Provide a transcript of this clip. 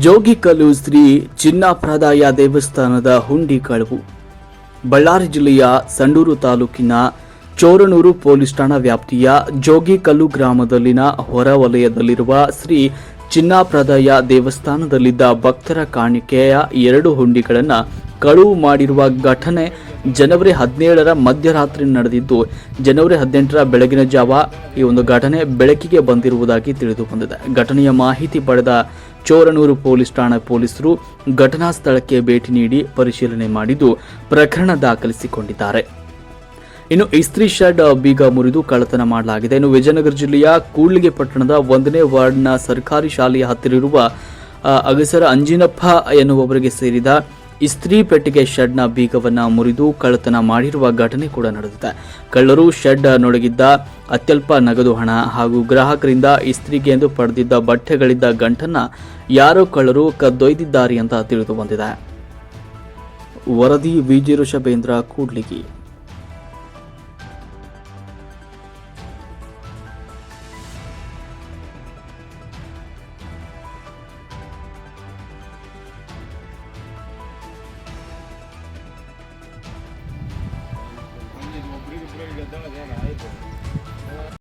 ಜೋಗಿಕಲ್ಲು ಶ್ರೀ ಚಿನ್ನಾಪ್ರಾದಾಯ ದೇವಸ್ಥಾನದ ಹುಂಡಿ ಕಳವು. ಬಳ್ಳಾರಿ ಜಿಲ್ಲೆಯ ಸಂಡೂರು ತಾಲೂಕಿನ ಚೋರನೂರು ಪೊಲೀಸ್ ಠಾಣಾ ವ್ಯಾಪ್ತಿಯ ಜೋಗಿಕಲ್ಲು ಗ್ರಾಮದಲ್ಲಿನ ಹೊರವಲಯದಲ್ಲಿರುವ ಶ್ರೀ ಚಿನ್ನಾಪ್ರದಾಯ ದೇವಸ್ಥಾನದಲ್ಲಿದ್ದ ಭಕ್ತರ ಕಾಣಿಕೆಯ ಎರಡು ಹುಂಡಿಗಳನ್ನು ಕಳುವು ಮಾಡಿರುವ ಘಟನೆ ಜನವರಿ ಹದಿನೇಳರ ಮಧ್ಯರಾತ್ರಿ ನಡೆದಿದ್ದು, ಜನವರಿ ಹದಿನೆಂಟರ ಬೆಳಗಿನ ಜಾವ ಈ ಒಂದು ಘಟನೆ ಬೆಳಕಿಗೆ ಬಂದಿರುವುದಾಗಿ ತಿಳಿದು ಬಂದಿದೆ ಘಟನೆಯ ಮಾಹಿತಿ ಪಡೆದ ಚೋರನೂರು ಪೊಲೀಸ್ ಠಾಣೆ ಪೊಲೀಸರು ಘಟನಾ ಸ್ಥಳಕ್ಕೆ ಭೇಟಿ ನೀಡಿ ಪರಿಶೀಲನೆ ಮಾಡಿದ್ದು, ಪ್ರಕರಣ ದಾಖಲಿಸಿಕೊಂಡಿದ್ದಾರೆ. ಇನ್ನು ಇಸ್ತ್ರಿ ಶೆಡ್ ಬೀಗ ಮುರಿದು ಕಳ್ಳತನ ಮಾಡಲಾಗಿದೆ. ಇನ್ನು ವಿಜಯನಗರ ಜಿಲ್ಲೆಯ ಕೂಡ್ಲಿಗೆ ಪಟ್ಟಣದ ಒಂದನೇ ವಾರ್ಡ್ನ ಸರ್ಕಾರಿ ಶಾಲೆಯ ಹತ್ತಿರ ಇರುವ ಅಗಸರ ಅಂಜಿನಪ್ಪ ಎನ್ನುವವರಿಗೆ ಸೇರಿದ ಇಸ್ತ್ರಿ ಪೆಟ್ಟಿಗೆ ಶೆಡ್ನ ಬೀಗವನ್ನ ಮುರಿದು ಕಳ್ಳತನ ಮಾಡಿರುವ ಘಟನೆ ಕೂಡ ನಡೆದಿದೆ. ಕಳ್ಳರು ಶೆಡ್ ನೊಡಗಿದ್ದ ಅತ್ಯಲ್ಪ ನಗದು ಹಣ ಹಾಗೂ ಗ್ರಾಹಕರಿಂದ ಇಸ್ತ್ರಿಗೆ ಎಂದು ಪಡೆದಿದ್ದ ಬಟ್ಟೆಗಳಿದ್ದ ಗಂಟನ್ನ ಯಾರೋ ಕಳ್ಳರು ಕದ್ದೊಯ್ದಿದ್ದಾರೆ ಅಂತ ತಿಳಿದು ಬಂದಿದೆ. ವರದಿ ವಿಜಯ Rishabhendra Kudligi. dog, yeah, man.